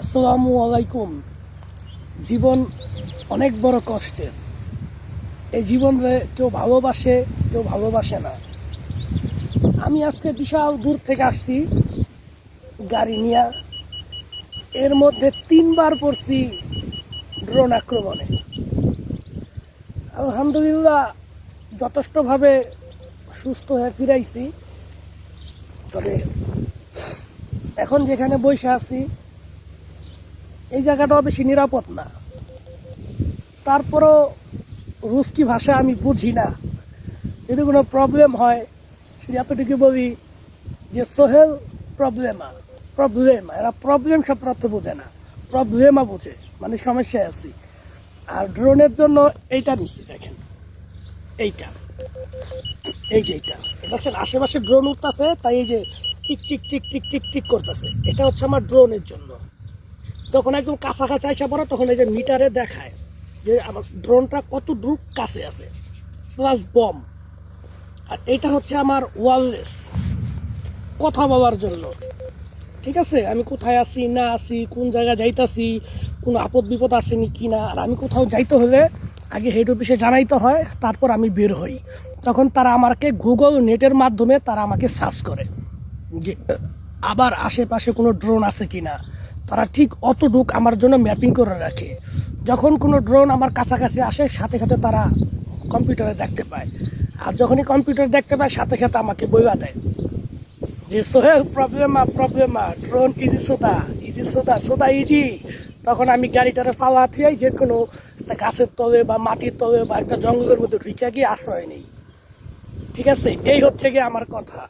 আসসালামু আলাইকুম। জীবন অনেক বড় কষ্টের। এই জীবনে কেউ ভালোবাসে কেউ ভালোবাসে না। আমি আজকে বিশাল দূর থেকে আসছি গাড়ি নিয়ে। এর মধ্যে তিনবার পড়ছি ড্রোন আক্রমণে। আলহামদুলিল্লাহ, যথেষ্টভাবে সুস্থ হয়ে ফিরাইছি। তবে এখন যেখানে বসে আছি এই জায়গাটাও বেশি নিরাপদ না। তারপরও রুস্কি ভাষা আমি বুঝি না। যদি কোনো প্রবলেম হয় শুধু এতটুকু বলি যে সোহেল প্রবলেমা প্রবলেমা এরা প্রবলেম সব অর্থ বোঝে না। প্রবলেমা বোঝে মানে সমস্যায় আছি। আর ড্রোনের জন্য এইটা নিচ্ছি দেখেন। এইটা। এই যে এইটা। দেখছেন, আশেপাশে ড্রোন উঠতেছে, তাই এই যে tick tick tick tick tick tick করতেছে। এটা হচ্ছে আমার ড্রোনের জন্য। যখন একদম কাছাকাছি আসা পড়ে, তখন এই যে মিটারে দেখায় যে আমার ড্রোনটা কত দূর কাছে আছে প্লাস বম আর এটা হচ্ছে আমার ওয়ারলেস কথা বলার জন্য। ঠিক আছে? আমি কোথায় আছি, না আছি, কোন জায়গায় যাইতাছি, কোনো আপদ বিপদ আসেনি কি না, আর আমি কোথাও যাইতে হলে আগে হেড অফিসে জানাইতে হয়, তারপর আমি বের হই। তখন তারা আমাকে গুগল নেটের মাধ্যমে তারা আমাকে সার্চ করে যে আবার আশেপাশে কোনো ড্রোন আছে কি না। তারা ঠিক অতটুক আমার জন্য ম্যাপিং করে রাখে। যখন কোনো ড্রোন আমার কাছাকাছি আসে, সাথে সাথে তারা কম্পিউটারে দেখতে পায়। আর যখনই কম্পিউটার দেখতে পায়, সাথে সাথে আমাকে বইলা দেয়। যে, সোহেল প্রবলেমা প্রবলেমা ড্রোন ইজি সোদা ইজি সোদা সোদা ইজি তখন আমি গাড়িটারে পাওয়া থিয়ে যে কোনো একটা গাছের তলে বা মাটির তলে বা একটা জঙ্গলের মধ্যে ঢুকে গিয়ে আশ্রয় নেই। ঠিক আছে? এই হচ্ছে গিয়ে আমার কথা।